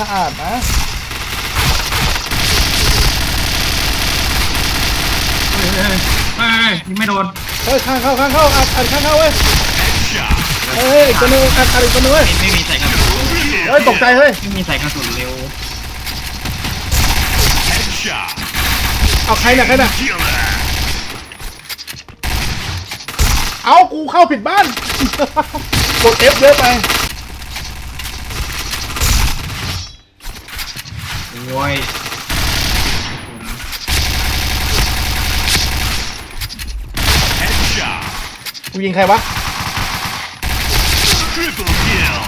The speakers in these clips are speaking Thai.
สะอาดนะเฮ้ยเฮ้ยเฮ้ยเฮ้ยยิงไม่โดน เฮ้ยข้างเข้าข้างเข้าอัดอัดข้างเข้าเว้ย Headshot. เฮ้ยอีกตัวหนึงอัดอัดอีกตัวหนึงเว้ย ไม่มีใส่กระสุนเฮ้ยตกใจเฮ้ย ไม่มีใส่กระสุนเร็ว Headshot. เอาใครน่ะใครน่ะ Killer. เอากูเข้าผิดบ้าน กด F เยอะไป โว้ย Headshot. กูยิงใครวะ Triple kill.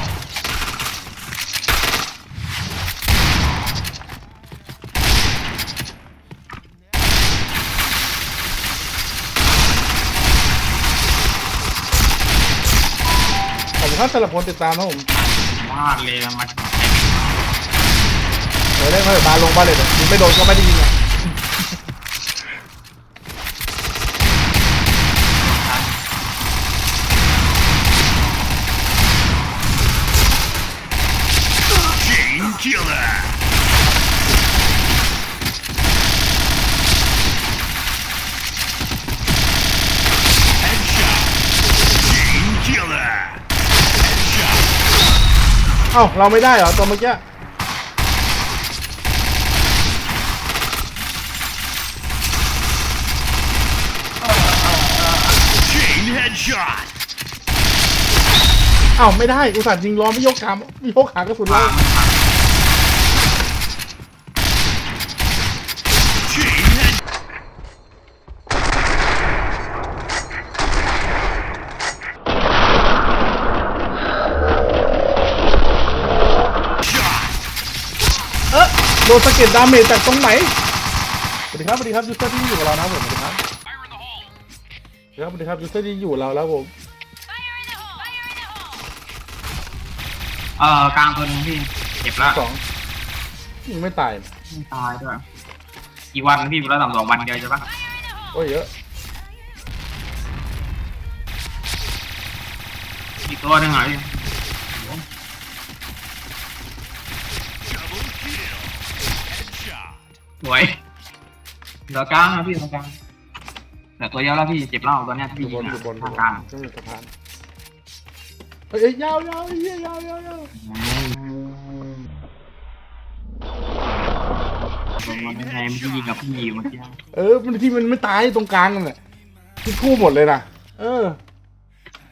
ขอบคุณครับสำหรับคนติดตามนะผมวาดเลยมาเดี๋ยวได้ไหมบาลงบาเลยยิงไม่โดนก็ไม่ได้ยิงอะ Chain killer. Headshot. Chain killer. Headshot. เอ้าเราไม่ได้เหรอตัวเมื่อกี้ อ้าไม่ได้อุตส่าห์ยิงล้อไม่ยกขามไม่ยกขากระสุนเลวายงมันพัง Chain head. เออโดนสะเก็ดดาเมจจากตรงไหน สวัสดีครับ สวัสดีครับยูเซอร์ที่อยู่กับเรานะครับผมสวัสดีครับสวัสดี ครับสวัสดีครับยูเซอร์ที่อยู่กับเราแล้วผมเอ่อกลางตัวหนึงพี่เจ็บแล้วสองยิงไม่ตายไม่ตายด้วยกี่วันพี่เราทำสองวันเดียวใช่ปะโอ้ยเยอะอีกตัวหนึงเหรอพี่ Double kill. Headshot. สวยเหลือกลางนะพี่ตรงกลางเห ลือตัวเดียวแล้วพี่เจ็บเล่าตัวเนี้ยที่อยู่พี่บยินงอยู่บนอยู่อะทางบกลางนต้องมีสะพานเฮ้ยเอ้ยยาวยาวเฮ้ยยาวยาวยาวตรงนั้นไงมันยิงกับพี่เมื่อกี้ เออมันที่มันไม่ตายตรงกลางนั่นแหละที่คู่หมดเลยนะเออ